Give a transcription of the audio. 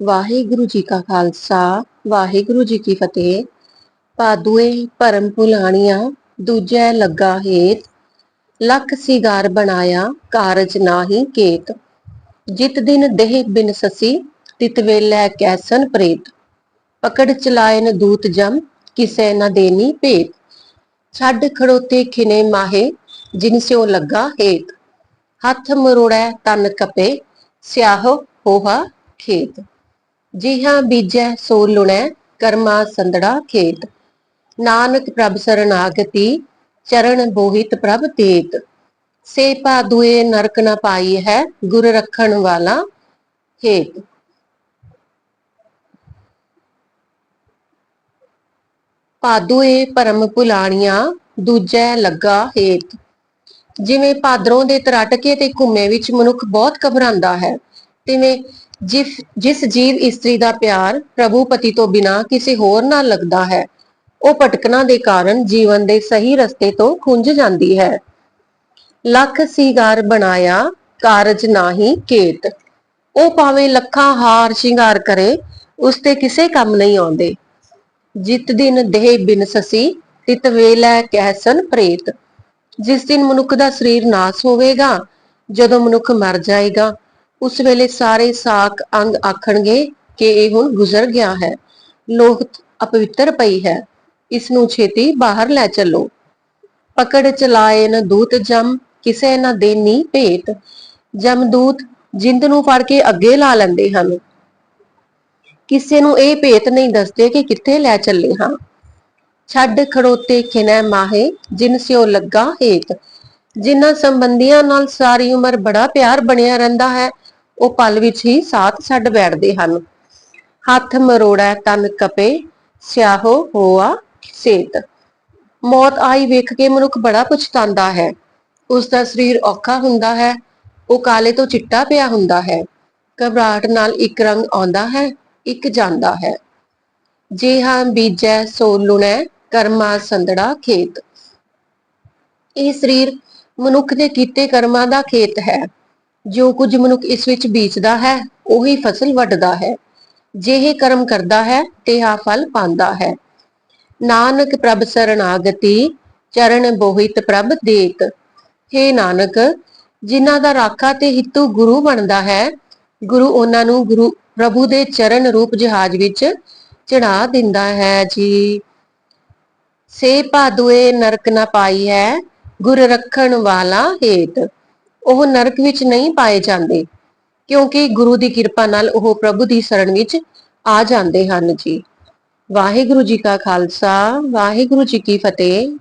ਵਾਹਿਗੁਰੂ ਜੀ ਕਾ ਖਾਲਸਾ, ਵਾਹਿਗੁਰੂ ਜੀ ਕੀ ਫਤਿਹ। ਪਾਦੂਏ ਭਰਮ ਭੁਲਾਣੀਆਂ, ਦੂਜੈ ਲੱਗਾ ਹੇਤ। ਲੱਖ ਸਿਗਾਰ ਬਣਾਇਆ, ਕਾਰਜ ਨਾਹੀ ਕੇਤ। ਜਿਤ ਦਿਨ ਦੇਹ ਬਿਨ ਸਸੀ, ਤਿਤ ਵੇਲੇ ਕੈਸਨ ਪ੍ਰੇਤ। ਪਕੜ ਚਲਾਇਨ ਦੂਤ ਜਮ, ਕਿਸੇ ਨਾ ਦੇਨੀ ਭੇਤ। ਛੱਡ ਖੜੋਤੇ ਖਿਨੇ ਮਾਹੇ, ਜਿਨ ਸਿਓ ਲੱਗਾ ਹੇਤ। ਹੱਥ ਮਰੋੜੈ ਤਨ ਕਪੇ, ਸਿਆਹ ਹੋਹਾ ਖੇਤ। ਜੀ ਬੀਜੈ ਸੋ ਲੁਣੈ, ਕਰਮਾ ਸੰਦੜਾ ਖੇਤ। ਨਾਨਕ ਪ੍ਰਭ ਸਰਨਾਗਤੀ ਚਰਨ ਬੋਹਿਤ ਪ੍ਰਭ ਤੇਤ। ਸੇ ਪਾਦੂਏ ਨਰਕ ਨ ਪਾਈ ਹੈ ਗੁਰ ਰੱਖਣ ਵਾਲਾ ਹੇਤ ਪਾਦੂਏ ਪਰਮ ਭੁਲਾਣੀਆਂ, ਦੂਜੈ ਲੱਗਾ ਹੇਤ। ਜਿਵੇਂ ਪਾਦਰੋਂ ਦੇ ਤਰਾਟਕੇ ਤੇ ਘੁੰਮੇ ਵਿੱਚ ਮਨੁੱਖ ਬਹੁਤ ਘਬਰਾਉਂਦਾ ਹੈ, ਤਿਵੇਂ ਜਿਸ ਜਿਸ ਜੀਵ ਇਸਤਰੀ ਦਾ ਪਿਆਰ ਪ੍ਰਭੂ ਪਤੀ ਤੋਂ ਬਿਨਾ ਕਿਸੇ ਹੋਰ ਨਾਲ ਲੱਗਦਾ ਹੈ, ਉਹ ਭਟਕਣਾ ਦੇ ਕਾਰਨ ਜੀਵਨ ਦੇ ਸਹੀ ਰਸਤੇ ਤੋਂ ਖੁੰਝ ਜਾਂਦੀ ਹੈ। ਲੱਖ ਸੀਗਾਰ ਬਣਾਇਆ ਕਾਰਜ ਨਾਹੀ ਕੇਤ। ਉਹ ਭਾਵੇਂ ਲੱਖਾਂ ਹਾਰ ਸ਼ਿੰਗਾਰ ਕਰੇ, ਉਸ ਤੇ ਕਿਸੇ ਕੰਮ ਨਹੀਂ ਆਉਂਦੇ। ਜਿਤ ਦਿਨ ਦੇਹ ਬਿਨਸਸੀ ਤਿਤ ਵੇਲੇ ਕਹਿਸਨ ਪ੍ਰੇਤ। ਜਿਸ ਦਿਨ ਮਨੁੱਖ ਦਾ ਸਰੀਰ ਨਾਸ ਹੋਵੇਗਾ, ਜਦੋਂ ਮਨੁੱਖ ਮਰ ਜਾਏਗਾ ਉਸ ਵੇਲੇ ਸਾਰੇ ਸਾਖ ਅੰਗ ਆਖਣਗੇ ਕਿ ਇਹ ਹੁਣ ਗੁਜ਼ਰ ਗਿਆ ਹੈ। ਲੋਹ ਅਪਵਿੱਤਰ ਪਈ ਹੈ। ਇਸ ਨੂੰ ਛੇਤੀ ਬਾਹਰ ਲੈ ਚੱਲੋ। ਪਕੜ ਚਲਾਏ ਨ ਦੂਤ ਜਮ, ਕਿਸੇ ਨਾ ਦੇਨੀ ਭੇਤ। ਜਮਦੂਤ ਜਿੰਦ ਨੂੰ ਫੜ ਕੇ ਅੱਗੇ ਲਾ ਲੈਂਦੇ ਹਨ। ਕਿਸੇ ਨੂੰ ਇਹ ਭੇਤ ਨਹੀਂ ਦੱਸਦੇ ਕਿ ਕਿੱਥੇ ਲੈ ਚੱਲੇ ਹਾਂ। ਛੱਡ ਖੜੋਤੇ ਖਿਨੈ ਮਾਹੇ, ਜਿਨ ਸਿਓ ਲੱਗਾ ਹੇਤ। ਜਿਨ੍ਹਾਂ ਸੰਬੰਧੀਆਂ ਨਾਲ ਸਾਰੀ ਉਮਰ ਬੜਾ ਪਿਆਰ ਬਣਿਆ ਰਹਿੰਦਾ ਹੈ ਉਹ ਪਲ ਵਿੱਚ ਹੀ ਸਾਥ ਛੱਡ ਬੈਠਦੇ ਹਨ। ਹੱਥ ਮਰੋੜਾ ਤਨ ਕਪੇ, ਸਿਆਹੋ ਹੋਆ ਸੇਤ। ਮੌਤ ਆਈ ਵੇਖ ਕੇ ਮਨੁੱਖ ਬੜਾ ਪਛਤਾਉਂਦਾ ਹੈ। ਉਸ ਦਾ ਸਰੀਰ ਔਖਾ ਹੁੰਦਾ ਹੈ, ਉਹ ਕਾਲੇ ਤੋਂ ਚਿੱਟਾ ਪਿਆ ਹੁੰਦਾ ਹੈ। ਘਬਰਾਹਟ ਨਾਲ ਇੱਕ ਰੰਗ ਆਉਂਦਾ ਹੈ, ਇੱਕ ਜਾਂਦਾ ਹੈ। ਜੇ ਹਾਂ ਬੀਜੈ ਸੋ ਲੁਣੈ, ਕਰਮਾ ਸੰਦੜਾ ਖੇਤ। ਇਹ ਸਰੀਰ ਮਨੁੱਖ ਦੇ ਕੀਤੇ ਕਰਮਾਂ ਦਾ ਖੇਤ ਹੈ। ਜੋ ਕੁਝ ਮਨੁੱਖ ਇਸ ਵਿੱਚ ਬੀਜਦਾ ਹੈ, ਉਹੀ ਫਸਲ ਵੱਢਦਾ ਹੈ। ਜੇ ਇਹ ਕਰਮ ਕਰਦਾ ਹੈ, ਤੇ ਆ ਫਲ ਪਾਉਂਦਾ ਹੈ। ਨਾਨਕ ਪ੍ਰਭ ਸਰਣਾਗਤੀ, ਚਰਨ ਬੋਹਿਤ ਪ੍ਰਭ ਦੇਤ हे ਨਾਨਕ, ਜਿਨ੍ਹਾਂ ਦਾ ਰਾਖਾ ਤੇ ਹਿੱਤੂ ਗੁਰੂ ਬਣਦਾ ਹੈ, ਗੁਰੂ ਉਹਨਾਂ ਨੂੰ ਗੁਰੂ ਪ੍ਰਭੂ ਦੇ ਚਰਨ ਰੂਪ ਜਹਾਜ਼ ਵਿੱਚ ਚੜਾ ਦਿੰਦਾ ਹੈ ਜੀ। ਸੇ ਪਾਦੂਏ ਨਰਕ ਨਾ ਪਾਈ ਹੈ, ਗੁਰ ਰੱਖਣ ਵਾਲਾ ਹੇਤ। ਉਹ ਨਰਕ ਵਿੱਚ ਨਹੀਂ ਪਾਏ ਜਾਂਦੇ, ਕਿਉਂਕਿ ਗੁਰੂ ਦੀ ਕਿਰਪਾ ਨਾਲ ਉਹ ਪ੍ਰਭੂ ਦੀ ਸ਼ਰਨ ਵਿੱਚ ਆ ਜਾਂਦੇ ਹਨ ਜੀ। ਵਾਹਿਗੁਰੂ ਜੀ ਕਾ ਖਾਲਸਾ, ਵਾਹਿਗੁਰੂ ਜੀ ਕੀ ਫਤਿਹ।